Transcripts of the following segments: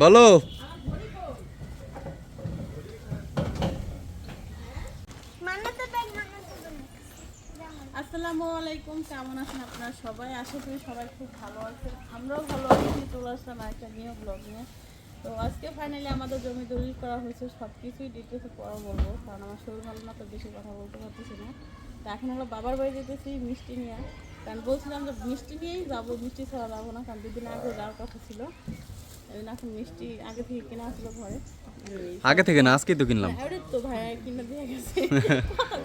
বলো মান্নাতে bag মান্নাতে bag আসসালামু আলাইকুম কেমন আছেন আপনারা সবাই আশা করি সবাই খুব ভালো আছেন আমরাও ভালো আছি, চলে আসলাম একটা নিউ ব্লগ নিয়ে। তো আজকে ফাইনালি আমাদের জমি দলিল করা হয়েছে সব কিছুই ডিটেলসে পড়া বলব, কারণ আমার শরীর ভালো না তো বেশি কথা বলতে পারতেছি না। তো এখন হলো বাবার বাড়ি যেতেছি মিষ্টি নিয়ে। কারণ বলছিলাম যে মিষ্টি নিয়েই যাব, মিষ্টি ছাড়া যাব না, কারণ দুদিন আগে যাওয়ার কথা ছিল। এখন মিষ্টি আগে থেকে কেনা ছিল ঘরে। আগে থেকে না আজকেই তো কিনলাম। আরে তো ভাইয়া কিনে দিয়ে গেছে।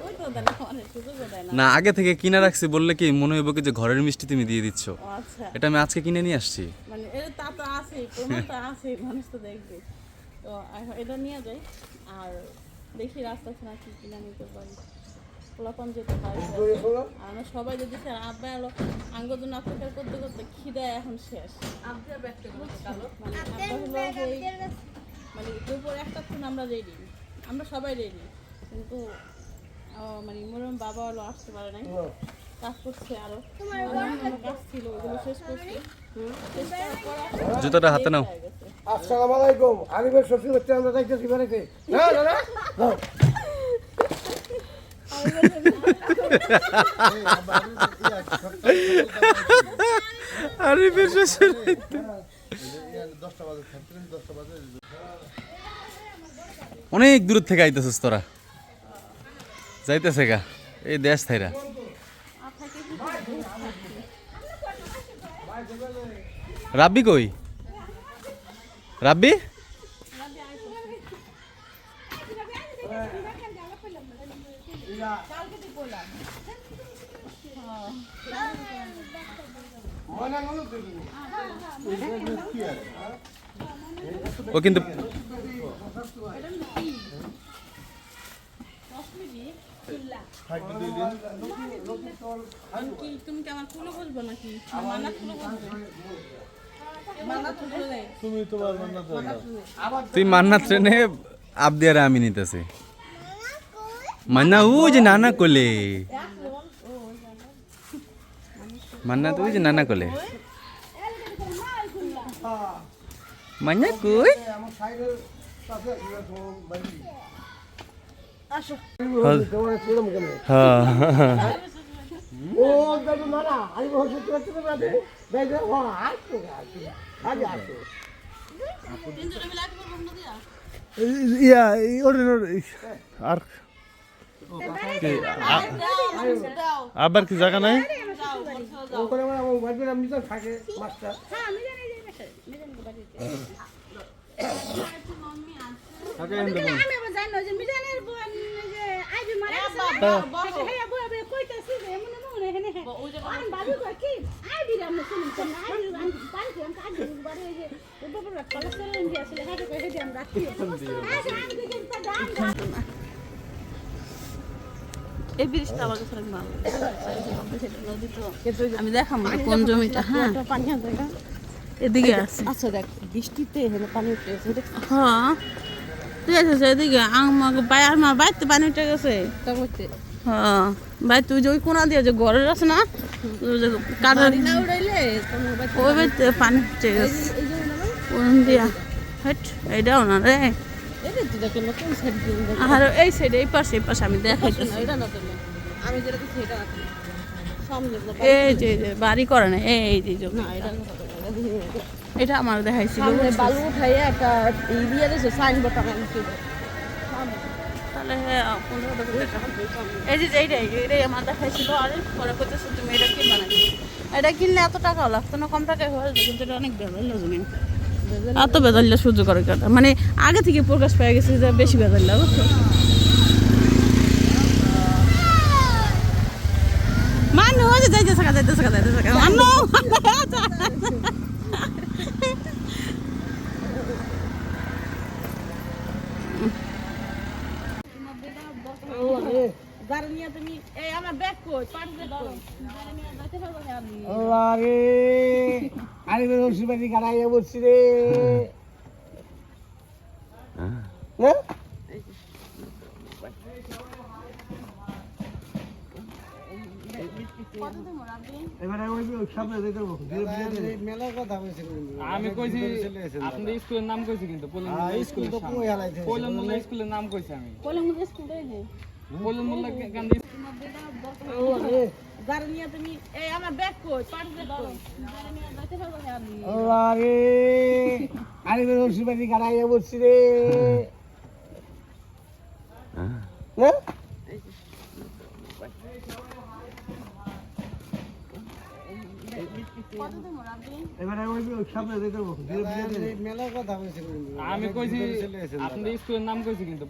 ওই তো দেয় না আগে থেকে কিনে রাখছি বললে কি মনে হইব কি যে ঘরের মিষ্টি তুমি দিয়ে দিচ্ছ। আচ্ছা। এটা আমি আজকে কিনে নিয়ে আসছি। মানে এটা তা তো আছে প্রমাণ তো আছে মানুষ তো দেখবে। তো এখন এটা নিয়ে যাই আর দেখি রাস্তা ছাড়া কি কিনা নিতে পারি। পোলাপান যেতে পারি আমরা সবাই যদি স্যার আব্বা এলো আঙ্গ অপেক্ষা করতে করতে খিদে এখন শেষ। মানে আব্বা হলো ওই মানে দুপুর একটা ফোন আমরা রেডি আমরা সবাই রেডি কিন্তু মানে মোরম বাবা হলো আসতে পারে নাই। কাজ করছে আরও। কাজ ছিল ওগুলো শেষ করছে। জুতোটা হাতে নাও। আসসালামু আলাইকুম। আরিফের শ্বশুর হচ্ছে আমরা যাইতেছি বাড়িতে। না না না। না। আরে বেশ অনেক দূর থেকে আইতেছিস তোরা। যাইতেছে গা। এই দেশ থাইরা। রাব্বি কই? রাব্বি? ও কিন্তু কি তুমি কি আমার ফুলও বলব নাকি মানা ফুলও বলবে মানা ফুলও দেয় তুই মান্না ট্রেনে আবদিয়ারে আমি নিতেছি মান্না ও যে নানা কোলে মান্না তুই যে নানা কোলে মান্না কই? হ্যাঁ। ইয়া আর আবার কি জায়গা নাই দাও বলছো দাও ও করে আমার বাড়িতে আমি তো থাকে মাছটা এই ব্রিজটা আমার কাছে ভালো আমি দেখাম কোন জমিটা? হ্যাঁ। এদিকে আছে আচ্ছা দেখ বৃষ্টিতে হেনে পানি উঠে গেছে দেখ। হ্যাঁ ঠিক আছে এদিকে? আমাকে আমার বাড়িতে পানি উঠে গেছে। হ্যাঁ ভাই তুই যে ওই কোনা দিয়ে যে ঘরের আছে না কাটার না উড়াইলে বাড়ি ওই বাড়িতে পানি উঠে গেছে। কোন দিয়া? হেট এইটাও না রে। আর এই সাইডে এই পাশে এই পাশে আমি দেখাইতেছি। এই যে বাড়ি করে না এই যে না এটা আমার দেখাইছিল। বালু উঠাইয়া একটা দিয়ে দিয়েছে সাইনবোর্ড করে এই যে এইটাই এইটাই আমার দেখাইছিল। আর পরে করতেছে তুমি এটা কিনবা নাকি? এটা কিনলে এত টাকা লাগতো না কম টাকায় হয়ে যেত কিন্তু এটা অনেক বেজাল জমি এত বেজাল্লা সহ্য করে মানে আগে থেকে প্রকাশ পেয়ে গেছে যে বেশি বেজাল্লা বুঝছ মানু ওই যে যাইতে থাকা যাইতে থাকা যাইতে থাকা মানু যারা নিয়ে তুমি এই আমার ব্যাগ কই পাঁচ ব্যাগ কই যারা নিয়ে যাইতে পারব না আমি আল্লাহ রে আলিমের ওষুধ পাতি গাড়াইয়া বলছি রে হ্যাঁ কত দেবো রাব্বি এবারে ওই ওই সামনে যেতে হবে ধীরে ধীরে মেলার কথা বলছি আমি কইছি আপনি স্কুলের নাম কইছি কিন্তু স্কুল তো কই স্কুলের নাম কইছি আমি। স্কুল দেই যে পোলেন মোল্লা গান্ধী যারা নিয়ে তুমি এই আমার ব্যাগ কই পাঁচ ব্যাগ কই যারা নিয়ে যাইতে পারব না আমি আল্লাহ রে আলিমের ওষুধ পাতি গাড়াইয়া বলছি রে হ্যাঁ কত দেবো রাব্বি এবারে ওই ওই সামনে যেতে হবে ধীরে ধীরে মেলার কথা বলছি আমি কইছি আপনি স্কুলের নাম কইছি কিন্তু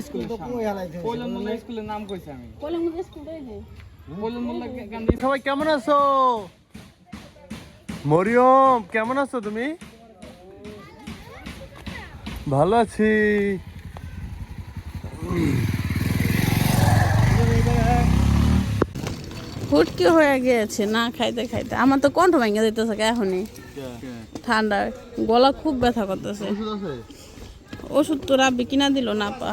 স্কুল তো কই হালাইছে পোলেন মোল্লা স্কুলের নাম কইছি আমি। কইলাম যে স্কুল দেই যে পোলেন মোল্লা গান্ধী সবাই কেমন আছো? মরিয়ম কেমন আছো তুমি? ভালো আছি। হুটকি হয়ে গিয়েছে না খাইতে খাইতে। আমার তো কণ্ঠ ভেঙে দিতেছে এখনই। ঠান্ডায় গলা খুব ব্যথা করতেছে। ওষুধ তো রাব্বি কিনা দিল না পা।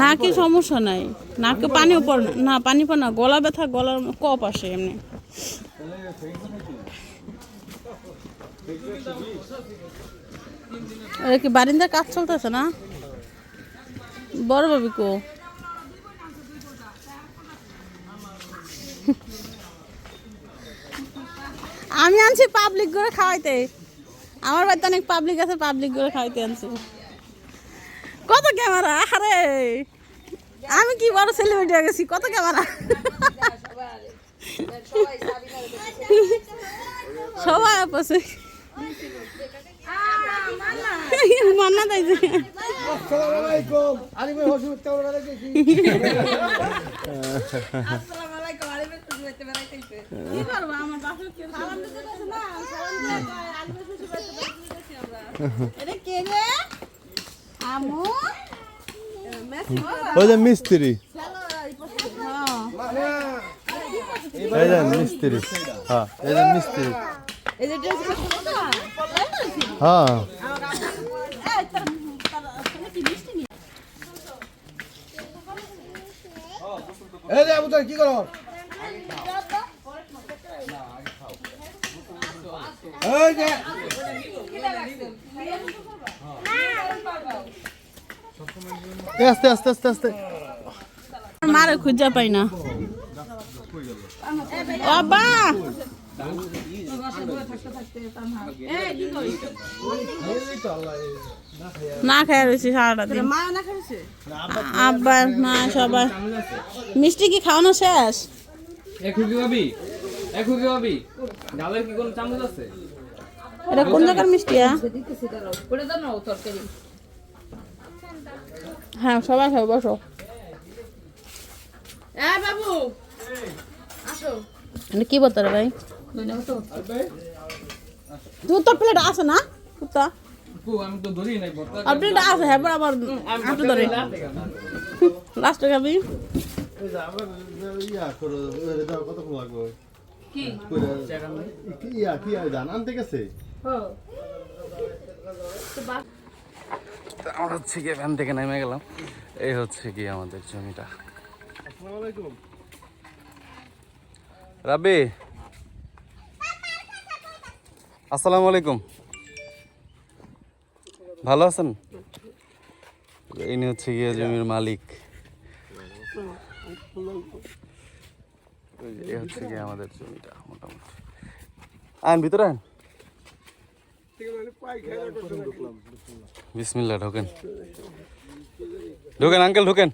নাকে সমস্যা নাই। নাকে পানিও পড়ে? না। পানি পড়ে না। গলা ব্যথা গলার কপ আসে এমনি। কি বারিন্দার কাজ চলতেছে না? বড় ভাবি কো? আমি আনছি পাবলিক করে খাওয়াইতে। আমার বাড়িতে অনেক পাবলিক আছে পাবলিক করে খাওয়াইতে আনছি। কত ক্যামেরা আরে আমি কি বড় সেলিব্রিটি হয়ে গেছি কত ক্যামেরা সবাই আপসে মান্না তাইছে আসসালামু আলাইকুম। আলিমের গেছে। ওই যে মিস্ত্রি। এই যে মিস্ত্রি। হ্যাঁ এই যে মিস্ত্রি। হ্যাঁ। এই যে কি করো? আস্তে আস্তে আস্তে আস্তে মারে খুঁজা পাই না বাবা না খাই রয়েছি সারাটা আব্বা, মা, সবাই। মিষ্টি কি খাওয়ানো শেষ? কি ভাবি এখন কি ভাবি ডালের কি কোনো চামচ আছে? এটা কোন জায়গার মিষ্টি হ্যাঁ? হ্যাঁ সবাই খাবে বসো। এটা কি বলতো রে ভাই? তুই তো প্লেট আছে না কুত্তা? আপু, আমি তো ধরি নাই বর্তা আর প্লেট আছে হ্যাঁ বড় আবার ধরে। লাস্টে খাবি। ইয়া করো ওরে লাগবে কি? ইয়া কি ধান আনতে গেছে? আমরা হচ্ছে গিয়ে ভ্যান থেকে নেমে গেলাম। এই হচ্ছে কি আমাদের জমিটা। আসসালামু রাবি আসসালামু আলাইকুম। ভালো আছেন? ইনি হচ্ছে গিয়ে জমির মালিক। আমাদের মোটামুটি। ঢোকেন। আঙ্কেল, ঢোকেন।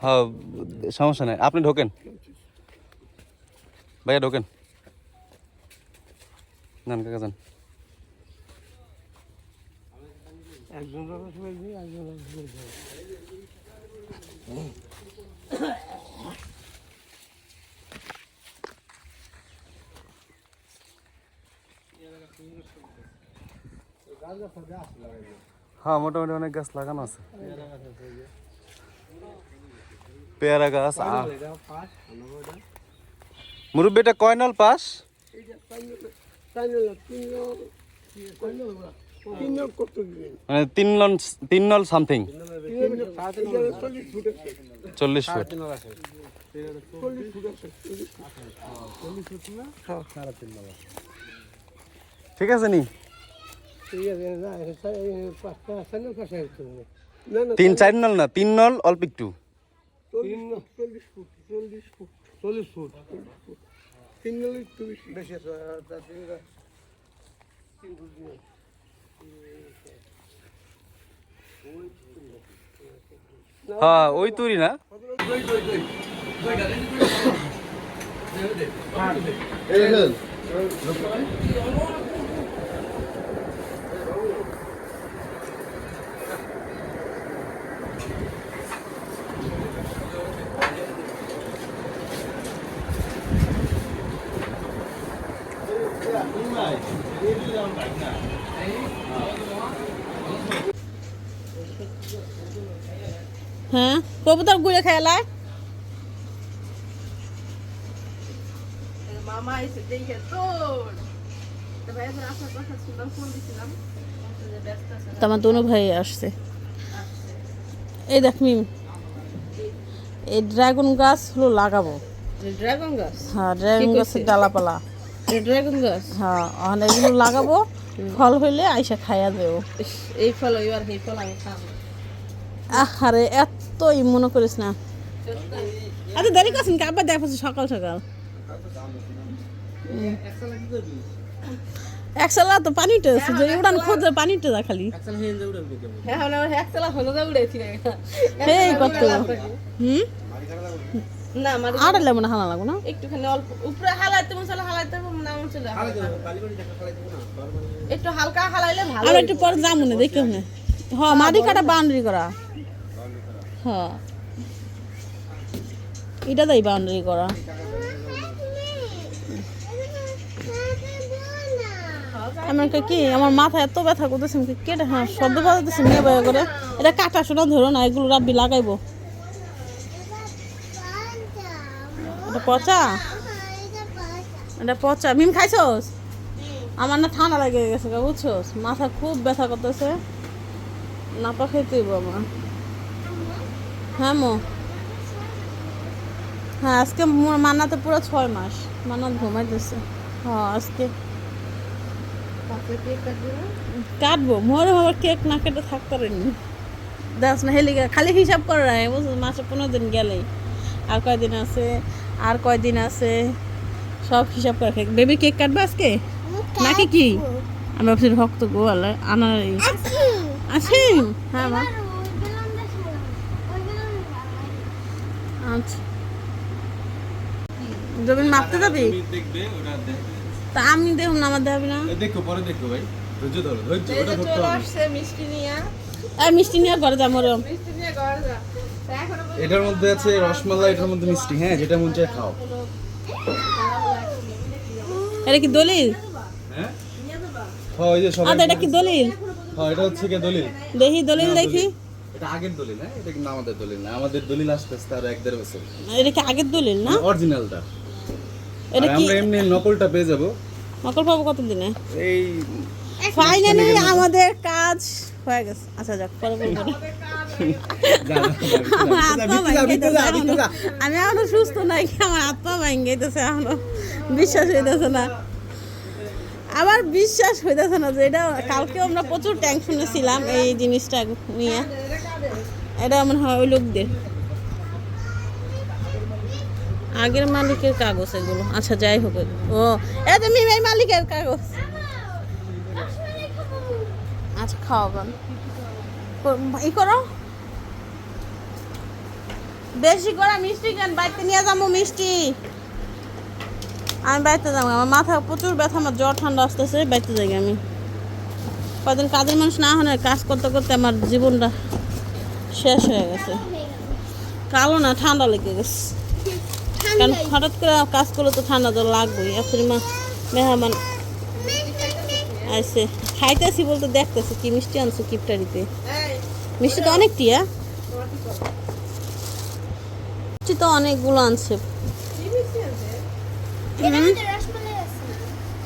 হ্যাঁ সমস্যা নেই। আপনি ঢোকেন। ভাইয়া, ঢোকেন। নান কাকা, যান। একজন হ্যাঁ মোটামুটি অনেক গাছ লাগানো আছে। পেয়ারা গাছ মুরব্বী এটা কয় নল পাস মানে তিন নল তিন নল সামথিং চল্লিশ ফুট। ঠিক আছে নি? ঠিক আছে না পাঁচটা সামনে পাশে না না তিন চার নল না তিন নল অল্প একটু। চল্লিশ ফুট চল্লিশ ফুট চল্লিশ ফুট। তিন নল একটু বেশি। বেশি তিন ফুট হ্যাঁ ওই তুরি না দেখেন হ্যাঁ কবুতর ঘুরে খেলায় মামা এসে দেখে তোর। তো ভাই এখন আপনার কথা শুনলাম ফোন দিছিলাম। যে ব্যস্ত আছে তো আমার দোনো ভাই আসছে। এই দেখ মিম। এই। ড্রাগন গাছ হলো লাগাবো। ড্রাগন গাছ? হ্যাঁ ড্রাগন গাছের ডালাপালা। ড্রাগন গাছ? হ্যাঁ এগুলো লাগাবো। ফল হইলে আইসা খাইয়া দেবো এই ফল এবার এই ফল আমি খাব। আরে এতই মনে করিস না। এত দেরি করছেন কি আবার দেখো সকাল সকাল। একসালা তো পানিটা আছে যে উড়ান খোঁজে পানিটা দা খালি। হ্যাঁ হলে আমার এক চালা হলো যা উড়েছি না। এই কত হুম? না মানে আর লেমন হালা লাগবো না? একটুখানি অল্প উপরে হালাইতে মশলা হালাইতে হবে না? মশলা একটু হালকা হালাইলে ভালো আর একটু পরে যাব না দেখে নে হ মাটি কাটা বাউন্ডারি করা। হ্যাঁ। এটা দেই বাউন্ডারি করা। আমার কা- কি আমার মাথা এত ব্যথা করতেছে কেটে হ্যাঁ শব্দ বাজাতেছে নিয়ে করে। এটা কাটা শোনা ধরো না এগুলো রাব্বি লাগাইবো। এটা পচা? এটা পচা। মিম খাইছস? আমার না ঠান্ডা লেগে গেছে বুঝছস? মাথা খুব ব্যথা করতেছে। নাপা খেতে হইব আমার। হ্যাঁ মো। হ্যাঁ আজকে মোর মান্নাতে পুরো ছয় মাস। মান্নাত ঘুমাইতেছে। হ্যাঁ আজকে। কাটবো মোর আবার কেক না কেটে থাকতে পারিনি। দেখ না হেলিকে খালি হিসাব করে বুঝছ? মাসে পনেরো দিন গেলেই। আর কয়দিন আছে? আর কয়দিন আছে? সব হিসাব করে রাখে বেবি কেক কাটবে আজকে? নাকি কি? আমি ভাবছি ভক্ত গোয়াল আনার এই- আছে? হ্যাঁ মা। আচ্ছা। জমিন মাপতে যাবি? তা আমি দেখুন না আমার দেখাবি না। দেখো পরে দেখো ভাই। ধৈর্য ধরো ধৈর্য ওটা যে ধরতে হবে। আসছে মিষ্টি নিয়ে। এই মিষ্টি নিয়ে ঘরে যাব রে মিষ্টি নিয়ে ঘর যা। এটার মধ্যে আছে রসমালাই এটার মধ্যে মিষ্টি হ্যাঁ যেটা মন চায় খাও। এটা কি দলিল? হ্যাঁ? হ্যাঁ ওই যে সবাই আচ্ছা এটা কি দলিল? হ্যাঁ এটা হচ্ছে কি দলিল। দেখি দলিল দেখি। এটা আগের দলিল হ্যাঁ এটা কিন্তু আমাদের দলিল না। আমাদের দলিল আসতে আসতে আরও এক দেড় বছর এটা কি আগের দলিল না? অরিজিনালটা এটা কি আমরা এমনি নকলটা পেয়ে যাব। নকল পাবো কত দিনে এই ফাইনালি আমাদের কাজ হয়ে গেছে। আচ্ছা যাক পরে বলব আমি এখনও সুস্থ নাই আমার হাত পা ভাঙ্গাইতেছে এখনও বিশ্বাস হইতেছে না আমার বিশ্বাস হইতেছে না যে এটা কালকে আমরা প্রচুর টেনশনে ছিলাম এই জিনিসটা নিয়ে এটা মনে হয় ওই লোকদের আগের মালিকের কাগজ এগুলো। আচ্ছা যাই হোক ও এই যে মিম, এই মালিকের কাগজ। আচ্ছা খাওয়াবেন ই করো। বেশি করে মিষ্টি কেন? বাড়িতে নিয়ে যাব মিষ্টি। আমি বাড়িতে যাব আমার মাথা প্রচুর ব্যথা আমার জ্বর ঠান্ডা আসতেছে বাড়িতে যাই আমি। কদিন কাজের মানুষ না হলে কাজ করতে করতে আমার জীবনটা শেষ হয়ে গেছে। কালো না ঠান্ডা লেগে গেছে। কারণ হঠাৎ করে কাজ করলে তো ঠান্ডা জল লাগবেই। এখন মা মেহমান আচ্ছা খাইতেছি বলতে দেখতেছি কি মিষ্টি আনছো কিপটারিতে? মিষ্টি তো অনেক টিয়া মিষ্টি তো অনেকগুলো আনছে।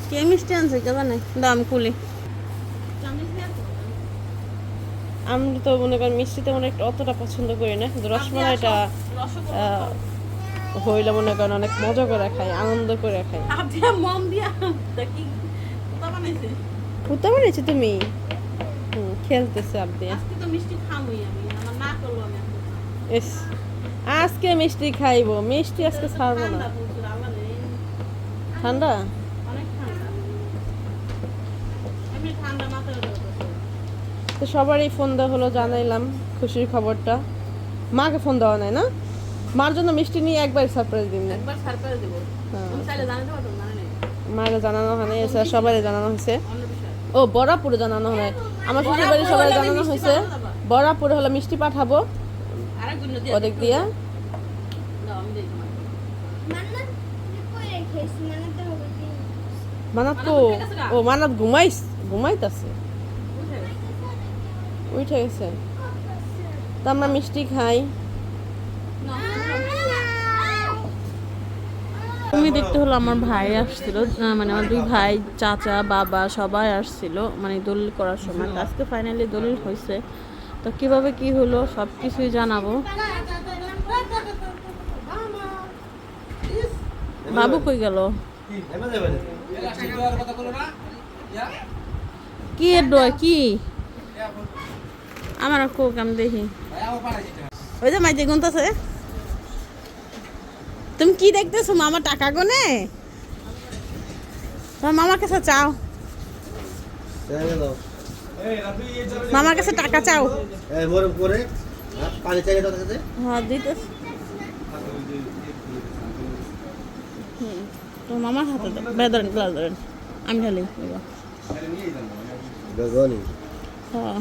কে মিষ্টি আনছে কে জানে? দাম কুলি আমি তো মনে করেন মিষ্টিতে মনে একটু অতটা পছন্দ করি না কিন্তু রসমালাইটা হইলে মনে করেন অনেক মজা করে খাই আনন্দ করে খাই। আবিয়া মম দিয়া তা কি কোথা বানাইছে? কুত্তা বানিয়েছি তুমি? খেলতেছে আপনি। আজকে তো মিষ্টি খামই আমি আমার না করল আমি এস আজকে মিষ্টি খাইবো। মিষ্টি আজকে ছাড়বো না। ঠান্ডা তো সবারই ফোন দেওয়া হলো জানাইলাম খুশির খবরটা। মাকে ফোন দেওয়া নাই না? মার জন্য মিষ্টি নিয়ে একবার সারপ্রাইজ দিন। একবার সারপ্রাইজ দেবো। হ্যাঁ। মাকে জানানো হয় নাই এছাড়া সবাই জানানো হয়েছে। ও বরাপুরে জানানো হয় আমার শ্বশুর বাড়ি সবাই জানানো হয়েছে। বরাপুরে হলে মিষ্টি পাঠাবো। ওদিক দিয়া? মানাত তো ও মানাত ঘুমাইস ঘুমাইতাছে। বুঝে উঠে গেছে। তো আমরা মিষ্টি খাই। তুমি দেখতে হলো আমার ভাই আসছিল মানে আমার দুই ভাই চাচা বাবা সবাই আসছিল মানে দলিল করার সময়। আজকে ফাইনালি দলিল হয়েছে তো কীভাবে কি হলো সব কিছুই জানাব। বাবু কই গেল? কি এর ডয়, কি? আমার কোক আমি দেখি। ওই যে মাইতে গুনতেছে। তুমি কি দেখতেছো, মামা টাকা গোনে? তোমার মামার কাছে চাও মামার কাছে টাকা চাও? মরম করে পানি চাই তোর কাছে। হ্যাঁ মামার হাতে দাও গ্লাস ধরেন আমি ঢালি হ্যাঁ।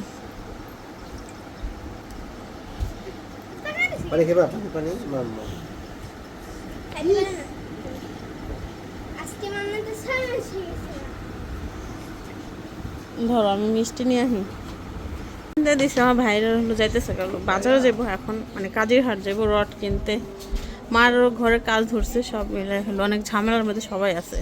পানি খেবা পানি পানি মাম্মা আজকে মামা তো সামনে ধরো, আমি মিষ্টি নিয়ে আসি দিছে, আমার ভাইরা হলো যাইতেছে বাজারও বাজারে যাব এখন মানে কাজের হাট যাব রড কিনতে। মারও ঘরে কাজ ধরছে, সব মিলে হলো, অনেক ঝামেলার মধ্যে সবাই আছে।